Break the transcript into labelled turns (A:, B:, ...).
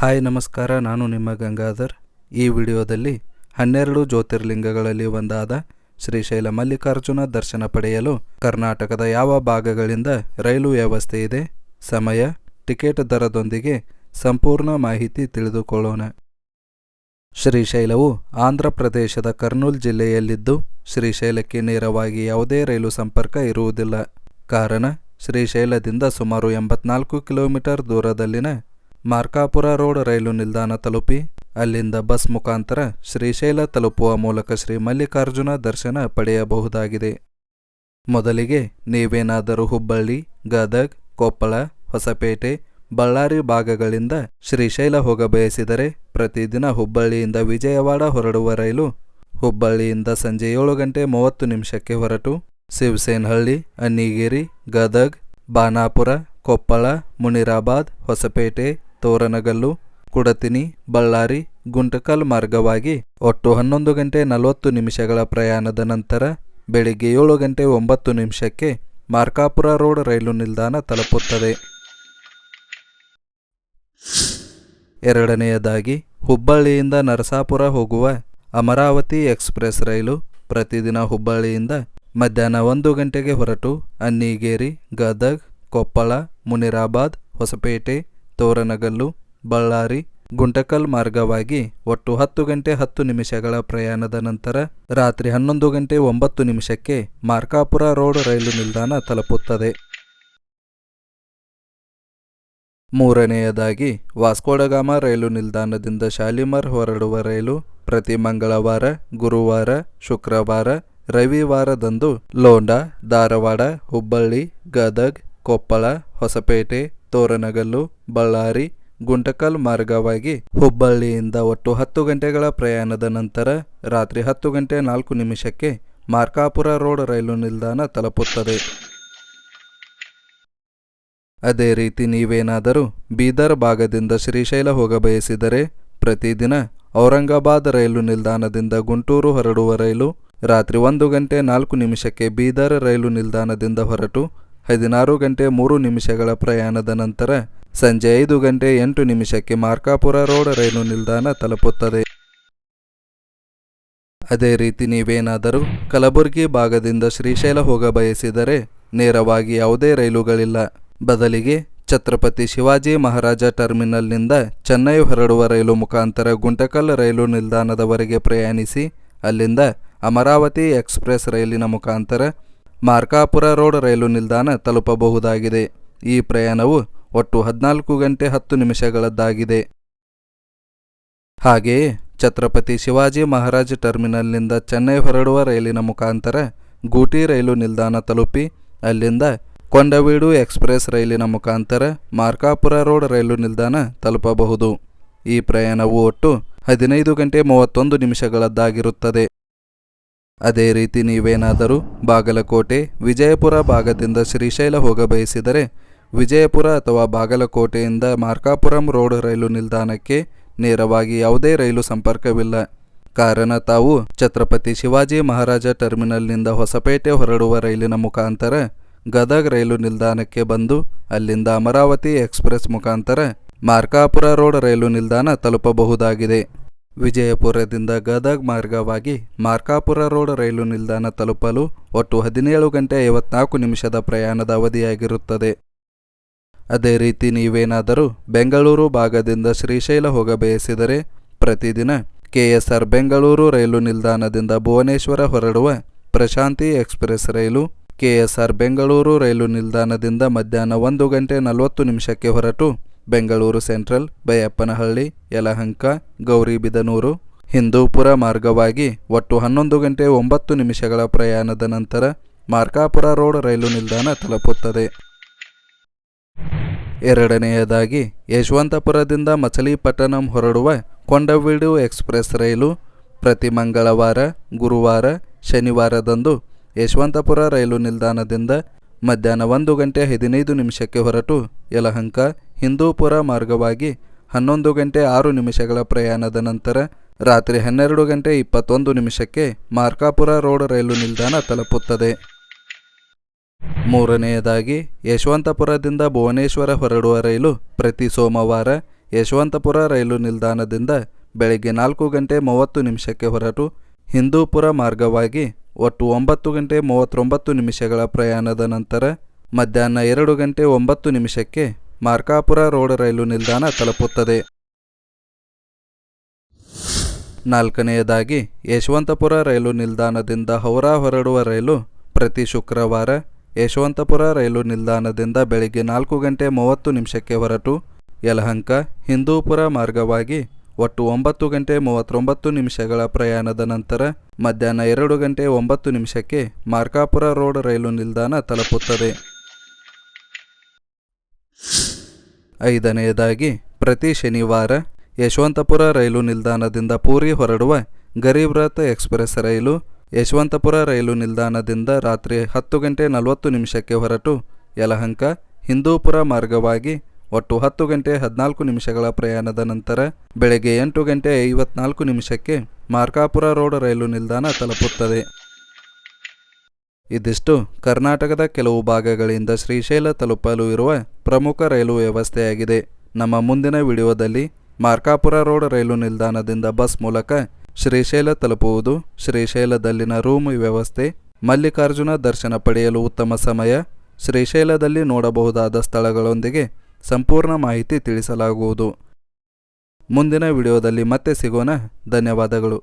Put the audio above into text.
A: Hi, ನಮಸ್ಕಾರ. ನಾನು ನಿಮ್ಮ ಗಂಗಾಧರ್. ಈ ವಿಡಿಯೋದಲ್ಲಿ ಹನ್ನೆರಡು ಜ್ಯೋತಿರ್ಲಿಂಗಗಳಲ್ಲಿ ಒಂದಾದ ಶ್ರೀಶೈಲ ಮಲ್ಲಿಕಾರ್ಜುನ ದರ್ಶನ ಪಡೆಯಲು ಕರ್ನಾಟಕದ ಯಾವ ಭಾಗಗಳಿಂದ ರೈಲು ವ್ಯವಸ್ಥೆ ಇದೆ, ಸಮಯ, ಟಿಕೆಟ್ ದರದೊಂದಿಗೆ ಸಂಪೂರ್ಣ ಮಾಹಿತಿ ತಿಳಿದುಕೊಳ್ಳೋಣ. ಶ್ರೀಶೈಲವು ಆಂಧ್ರ ಪ್ರದೇಶದ ಕರ್ನೂಲ್ ಜಿಲ್ಲೆಯಲ್ಲಿದ್ದು ಶ್ರೀಶೈಲಕ್ಕೆ ನೇರವಾಗಿ ಯಾವುದೇ ರೈಲು ಸಂಪರ್ಕ ಇರುವುದಿಲ್ಲ. ಕಾರಣ ಶ್ರೀಶೈಲದಿಂದ ಸುಮಾರು ಎಂಬತ್ನಾಲ್ಕು ಕಿಲೋಮೀಟರ್ ದೂರದಲ್ಲಿನ ಮಾರ್ಕಾಪುರ ರೋಡ್ ರೈಲು ನಿಲ್ದಾಣ ತಲುಪಿ, ಅಲ್ಲಿಂದ ಬಸ್ ಮುಖಾಂತರ ಶ್ರೀಶೈಲ ತಲುಪುವ ಮೂಲಕ ಶ್ರೀ ಮಲ್ಲಿಕಾರ್ಜುನ ದರ್ಶನ ಪಡೆಯಬಹುದಾಗಿದೆ. ಮೊದಲಿಗೆ ನೀವೇನಾದರೂ ಹುಬ್ಬಳ್ಳಿ, ಗದಗ್, ಕೊಪ್ಪಳ, ಹೊಸಪೇಟೆ, ಬಳ್ಳಾರಿ ಭಾಗಗಳಿಂದ ಶ್ರೀಶೈಲ ಹೋಗಬಯಸಿದರೆ ಪ್ರತಿದಿನ ಹುಬ್ಬಳ್ಳಿಯಿಂದ ವಿಜಯವಾಡ ಹೊರಡುವ ರೈಲು ಹುಬ್ಬಳ್ಳಿಯಿಂದ ಸಂಜೆ ಏಳು ಗಂಟೆ ಮೂವತ್ತು ನಿಮಿಷಕ್ಕೆ ಹೊರಟು ಶಿವಸೇನಹಳ್ಳಿ, ಅನ್ನಿಗೇರಿ, ಗದಗ್ ಬಾನಾಪುರ ಕೊಪ್ಪಳ, ಮುನಿರಾಬಾದ್, ಹೊಸಪೇಟೆ ತೋರಣಗಲ್ಲು, ಕುಡತಿನಿ, ಬಳ್ಳಾರಿ, ಗುಂಟಕಲ್ ಮಾರ್ಗವಾಗಿ ಒಟ್ಟು ಹನ್ನೊಂದು ಗಂಟೆ ನಲವತ್ತು ನಿಮಿಷಗಳ ಪ್ರಯಾಣದ ನಂತರ ಬೆಳಿಗ್ಗೆ ಏಳು ಗಂಟೆ ಒಂಬತ್ತು ನಿಮಿಷಕ್ಕೆ ಮಾರ್ಕಾಪುರ ರೋಡ್ ರೈಲು ನಿಲ್ದಾಣ ತಲುಪುತ್ತದೆ. ಎರಡನೆಯದಾಗಿ ಹುಬ್ಬಳ್ಳಿಯಿಂದ ನರಸಾಪುರ ಹೋಗುವ ಅಮರಾವತಿ ಎಕ್ಸ್ಪ್ರೆಸ್ ರೈಲು ಪ್ರತಿದಿನ ಹುಬ್ಬಳ್ಳಿಯಿಂದ ಮಧ್ಯಾಹ್ನ ಒಂದು ಗಂಟೆಗೆ ಹೊರಟು ಅನ್ನಿಗೇರಿ, ಗದಗ್, ಕೊಪ್ಪಳ, ಮುನಿರಾಬಾದ್, ಹೊಸಪೇಟೆ ತೋರಣಗಲ್ಲು, ಬಳ್ಳಾರಿ, ಗುಂಟಕಲ್ ಮಾರ್ಗವಾಗಿ ಒಟ್ಟು ಹತ್ತು ಗಂಟೆ ಹತ್ತು ನಿಮಿಷಗಳ ಪ್ರಯಾಣದ ನಂತರ ರಾತ್ರಿ ಹನ್ನೊಂದು ಗಂಟೆ ಒಂಬತ್ತು ನಿಮಿಷಕ್ಕೆ ಮಾರ್ಕಾಪುರ ರೋಡ್ ರೈಲು ನಿಲ್ದಾಣ ತಲುಪುತ್ತದೆ. ಮೂರನೆಯದಾಗಿ ವಾಸ್ಕೋಡಗಾಮ ರೈಲು ನಿಲ್ದಾಣದಿಂದ ಶಾಲಿಮರ್ ಹೊರಡುವ ರೈಲು ಪ್ರತಿ ಮಂಗಳವಾರ, ಗುರುವಾರ, ಶುಕ್ರವಾರ, ರವಿವಾರದಂದು ಲೋಂಡಾ, ಧಾರವಾಡ, ಹುಬ್ಬಳ್ಳಿ, ಗದಗ್, ಕೊಪ್ಪಳ, ಹೊಸಪೇಟೆ ತೋರಣಗಲ್ಲು, ಬಳ್ಳಾರಿ ಗುಂಟಕಲ್ ಮಾರ್ಗವಾಗಿ ಹುಬ್ಬಳ್ಳಿಯಿಂದ ಒಟ್ಟು ಹತ್ತು ಗಂಟೆಗಳ ಪ್ರಯಾಣದ ನಂತರ ರಾತ್ರಿ ಹತ್ತು ಗಂಟೆ ನಾಲ್ಕು ನಿಮಿಷಕ್ಕೆ ಮಾರ್ಕಾಪುರ ರೋಡ್ ರೈಲು ನಿಲ್ದಾಣ ತಲುಪುತ್ತದೆ. ಅದೇ ರೀತಿ ನೀವೇನಾದರೂ ಬೀದರ್ ಭಾಗದಿಂದ ಶ್ರೀಶೈಲ ಹೋಗಬಯಸಿದರೆ ಪ್ರತಿದಿನ ಔರಂಗಾಬಾದ್ ರೈಲು ನಿಲ್ದಾಣದಿಂದ ಗುಂಟೂರು ಹೊರಡುವ ರೈಲು ರಾತ್ರಿ ಒಂದು ಗಂಟೆ ನಾಲ್ಕು ನಿಮಿಷಕ್ಕೆ ಬೀದರ್ ರೈಲು ನಿಲ್ದಾಣದಿಂದ ಹೊರಟು ಹದಿನಾರು ಗಂಟೆ ಮೂರು ನಿಮಿಷಗಳ ಪ್ರಯಾಣದ ನಂತರ ಸಂಜೆ ಐದು ಗಂಟೆ ಎಂಟು ನಿಮಿಷಕ್ಕೆ ಮಾರ್ಕಾಪುರ ರೋಡ್ ರೈಲು ನಿಲ್ದಾಣ ತಲುಪುತ್ತದೆ. ಅದೇ ರೀತಿ ನೀವೇನಾದರೂ ಕಲಬುರಗಿ ಭಾಗದಿಂದ ಶ್ರೀಶೈಲ ಹೋಗ ಬಯಸಿದರೆ ನೇರವಾಗಿ ಯಾವುದೇ ರೈಲುಗಳಿಲ್ಲ. ಬದಲಿಗೆ ಛತ್ರಪತಿ ಶಿವಾಜಿ ಮಹಾರಾಜ ಟರ್ಮಿನಲ್ನಿಂದ ಚೆನ್ನೈ ಹೊರಡುವ ರೈಲು ಮುಖಾಂತರ ಗುಂಟಕಲ್ ರೈಲು ನಿಲ್ದಾಣದವರೆಗೆ ಪ್ರಯಾಣಿಸಿ ಅಲ್ಲಿಂದ ಅಮರಾವತಿ ಎಕ್ಸ್ಪ್ರೆಸ್ ರೈಲಿನ ಮುಖಾಂತರ ಮಾರ್ಕಾಪುರ ರೋಡ್ ರೈಲು ನಿಲ್ದಾಣ ತಲುಪಬಹುದಾಗಿದೆ. ಈ ಪ್ರಯಾಣವು ಒಟ್ಟು ಹದಿನಾಲ್ಕು ಗಂಟೆ ಹತ್ತು ನಿಮಿಷಗಳದ್ದಾಗಿದೆ. ಹಾಗೆಯೇ ಛತ್ರಪತಿ ಶಿವಾಜಿ ಮಹಾರಾಜ್ ಟರ್ಮಿನಲ್ನಿಂದ ಚೆನ್ನೈ ಹೊರಡುವ ರೈಲಿನ ಮುಖಾಂತರ ಗೂಟಿ ರೈಲು ನಿಲ್ದಾಣ ತಲುಪಿ, ಅಲ್ಲಿಂದ ಕೊಂಡವೀಡು ಎಕ್ಸ್ಪ್ರೆಸ್ ರೈಲಿನ ಮುಖಾಂತರ ಮಾರ್ಕಾಪುರ ರೋಡ್ ರೈಲು ನಿಲ್ದಾಣ ತಲುಪಬಹುದು. ಈ ಪ್ರಯಾಣವು ಒಟ್ಟು ಹದಿನೈದು ಗಂಟೆ ಮೂವತ್ತೊಂದು ನಿಮಿಷಗಳದ್ದಾಗಿರುತ್ತದೆ. ಅದೇ ರೀತಿ ನೀವೇನಾದರೂ ಬಾಗಲಕೋಟೆ, ವಿಜಯಪುರ ಭಾಗದಿಂದ ಶ್ರೀಶೈಲ ಹೋಗಬಯಸಿದರೆ ವಿಜಯಪುರ ಅಥವಾ ಬಾಗಲಕೋಟೆಯಿಂದ ಮಾರ್ಕಾಪುರಂ ರೋಡ್ ರೈಲು ನಿಲ್ದಾಣಕ್ಕೆ ನೇರವಾಗಿ ಯಾವುದೇ ರೈಲು ಸಂಪರ್ಕವಿಲ್ಲ. ಕಾರಣ ತಾವು ಛತ್ರಪತಿ ಶಿವಾಜಿ ಮಹಾರಾಜ ಟರ್ಮಿನಲ್ನಿಂದ ಹೊಸಪೇಟೆ ಹೊರಡುವ ರೈಲಿನ ಮುಖಾಂತರ ಗದಗ್ ರೈಲು ನಿಲ್ದಾಣಕ್ಕೆ ಬಂದು ಅಲ್ಲಿಂದ ಅಮರಾವತಿ ಎಕ್ಸ್ಪ್ರೆಸ್ ಮುಖಾಂತರ ಮಾರ್ಕಾಪುರ ರೋಡ್ ರೈಲು ನಿಲ್ದಾಣ ತಲುಪಬಹುದಾಗಿದೆ. ವಿಜಯಪುರದಿಂದ ಗದಗ್ ಮಾರ್ಗವಾಗಿ ಮಾರ್ಕಾಪುರ ರೋಡ್ ರೈಲು ನಿಲ್ದಾಣ ತಲುಪಲು ಒಟ್ಟು ಹದಿನೇಳು ಗಂಟೆ ಐವತ್ನಾಲ್ಕು ನಿಮಿಷದ ಪ್ರಯಾಣದ ಅವಧಿಯಾಗಿರುತ್ತದೆ. ಅದೇ ರೀತಿ ನೀವೇನಾದರೂ ಬೆಂಗಳೂರು ಭಾಗದಿಂದ ಶ್ರೀಶೈಲ ಹೋಗಬಯಸಿದರೆ ಪ್ರತಿದಿನ ಕೆಎಸ್ಆರ್ ಬೆಂಗಳೂರು ರೈಲು ನಿಲ್ದಾಣದಿಂದ ಭುವನೇಶ್ವರ ಹೊರಡುವ ಪ್ರಶಾಂತಿ ಎಕ್ಸ್ಪ್ರೆಸ್ ರೈಲು, ಕೆಎಸ್ಆರ್ ಬೆಂಗಳೂರು ರೈಲು ನಿಲ್ದಾಣದಿಂದ ಮಧ್ಯಾಹ್ನ ಒಂದು ಗಂಟೆ ನಲವತ್ತು ನಿಮಿಷಕ್ಕೆ ಹೊರಟು ಬೆಂಗಳೂರು ಸೆಂಟ್ರಲ್, ಬೈಯಪ್ಪನಹಳ್ಳಿ, ಯಲಹಂಕ, ಗೌರಿಬಿದನೂರು. ಹಿಂದೂಪುರ ಮಾರ್ಗವಾಗಿ ಒಟ್ಟು ಹನ್ನೊಂದು ಗಂಟೆ ಒಂಬತ್ತು ನಿಮಿಷಗಳ ಪ್ರಯಾಣದ ನಂತರ ಮಾರ್ಕಾಪುರ ರೋಡ್ ರೈಲು ನಿಲ್ದಾಣ ತಲುಪುತ್ತದೆ. ಎರಡನೆಯದಾಗಿ ಯಶವಂತಪುರದಿಂದ ಮಚಲಿಪಟ್ಟಣಂ ಹೊರಡುವ ಕೊಂಡವಿಡು ಎಕ್ಸ್ಪ್ರೆಸ್ ರೈಲು ಪ್ರತಿ ಮಂಗಳವಾರ, ಗುರುವಾರ, ಶನಿವಾರದಂದು ಯಶವಂತಪುರ ರೈಲು ನಿಲ್ದಾಣದಿಂದ ಮಧ್ಯಾಹ್ನ ಒಂದು ಗಂಟೆ ಹದಿನೈದು ನಿಮಿಷಕ್ಕೆ ಹೊರಟು ಯಲಹಂಕ ಹಿಂದೂಪುರ ಮಾರ್ಗವಾಗಿ ಹನ್ನೊಂದು ಗಂಟೆ ಆರು ನಿಮಿಷಗಳ ಪ್ರಯಾಣದ ನಂತರ ರಾತ್ರಿ ಹನ್ನೆರಡು ಗಂಟೆ ಇಪ್ಪತ್ತೊಂದು ನಿಮಿಷಕ್ಕೆ ಮಾರ್ಕಾಪುರ ರೋಡ್ ರೈಲು ನಿಲ್ದಾಣ ತಲುಪುತ್ತದೆ. ಮೂರನೆಯದಾಗಿ, ಯಶವಂತಪುರದಿಂದ ಭುವನೇಶ್ವರ ಹೊರಡುವ ರೈಲು ಪ್ರತಿ ಸೋಮವಾರ ಯಶವಂತಪುರ ರೈಲು ನಿಲ್ದಾಣದಿಂದ ಬೆಳಗ್ಗೆ ನಾಲ್ಕು ಗಂಟೆ ಮೂವತ್ತು ನಿಮಿಷಕ್ಕೆ ಹೊರಟು ಹಿಂದೂಪುರ ಮಾರ್ಗವಾಗಿ ಒಟ್ಟು ಒಂಬತ್ತು ಗಂಟೆ ಮೂವತ್ತೊಂಬತ್ತು ನಿಮಿಷಗಳ ಪ್ರಯಾಣದ ನಂತರ ಮಧ್ಯಾಹ್ನ ಎರಡು ಗಂಟೆ ಒಂಬತ್ತು ನಿಮಿಷಕ್ಕೆ ಮಾರ್ಕಾಪುರ ರೋಡ್ ರೈಲು ನಿಲ್ದಾಣ ತಲುಪುತ್ತದೆ. ನಾಲ್ಕನೆಯದಾಗಿ, ಯಶವಂತಪುರ ರೈಲು ನಿಲ್ದಾಣದಿಂದ ಹೌರಾ ಹೊರಡುವ ರೈಲು ಪ್ರತಿ ಶುಕ್ರವಾರ ಯಶವಂತಪುರ ರೈಲು ನಿಲ್ದಾಣದಿಂದ ಬೆಳಗ್ಗೆ ನಾಲ್ಕು ಗಂಟೆ ಮೂವತ್ತು ನಿಮಿಷಕ್ಕೆ ಹೊರಟು. ಯಲಹಂಕ, ಹಿಂದೂಪುರ ಮಾರ್ಗವಾಗಿ ಒಟ್ಟು ಒಂಬತ್ತು ಗಂಟೆ ಮೂವತ್ತೊಂಬತ್ತು ನಿಮಿಷಗಳ ಪ್ರಯಾಣದ ನಂತರ ಮಧ್ಯಾಹ್ನ ಎರಡು ಗಂಟೆ ಒಂಬತ್ತು ನಿಮಿಷಕ್ಕೆ ಮಾರ್ಕಾಪುರ ರೋಡ್ ರೈಲು ನಿಲ್ದಾಣ ತಲುಪುತ್ತದೆ. ಐದನೆಯದಾಗಿ, ಪ್ರತಿ ಶನಿವಾರ ಯಶವಂತಪುರ ರೈಲು ನಿಲ್ದಾಣದಿಂದ ಪೂರಿ ಹೊರಡುವ ಗರೀಬ್ ರಥ ಎಕ್ಸ್ಪ್ರೆಸ್ ರೈಲು ಯಶವಂತಪುರ ರೈಲು ನಿಲ್ದಾಣದಿಂದ ರಾತ್ರಿ ಹತ್ತು ಗಂಟೆ ನಲವತ್ತು ನಿಮಿಷಕ್ಕೆ ಹೊರಟು ಯಲಹಂಕ, ಹಿಂದೂಪುರ ಮಾರ್ಗವಾಗಿ ಒಟ್ಟು ಹತ್ತು ಗಂಟೆ ಹದಿನಾಲ್ಕು ನಿಮಿಷಗಳ ಪ್ರಯಾಣದ ನಂತರ ಬೆಳಗ್ಗೆ ಎಂಟು ಗಂಟೆ ಐವತ್ನಾಲ್ಕು ನಿಮಿಷಕ್ಕೆ ಮಾರ್ಕಾಪುರ ರೋಡ್ ರೈಲು ನಿಲ್ದಾಣ ತಲುಪುತ್ತದೆ. ಇದಿಷ್ಟು. ಕರ್ನಾಟಕದ ಕೆಲವು ಭಾಗಗಳಿಂದ ಶ್ರೀಶೈಲ ತಲುಪಲು ಇರುವ ಪ್ರಮುಖ ರೈಲು ವ್ಯವಸ್ಥೆಯಾಗಿದೆ. ನಮ್ಮ ಮುಂದಿನ ವಿಡಿಯೋದಲ್ಲಿ ಮಾರ್ಕಾಪುರ ರೋಡ್ ರೈಲು ನಿಲ್ದಾಣದಿಂದ ಬಸ್ ಮೂಲಕ ಶ್ರೀಶೈಲ ತಲುಪುವುದು, ಶ್ರೀಶೈಲದಲ್ಲಿನ ರೂಮ್ ವ್ಯವಸ್ಥೆ, ಮಲ್ಲಿಕಾರ್ಜುನ ದರ್ಶನ ಪಡೆಯಲು ಉತ್ತಮ ಸಮಯ, ಶ್ರೀಶೈಲದಲ್ಲಿ ನೋಡಬಹುದಾದ ಸ್ಥಳಗಳೊಂದಿಗೆ ಸಂಪೂರ್ಣ ಮಾಹಿತಿ ತಿಳಿಸಲಾಗುವುದು. ಮುಂದಿನ ವಿಡಿಯೋದಲ್ಲಿ ಮತ್ತೆ ಸಿಗೋಣ. ಧನ್ಯವಾದಗಳು.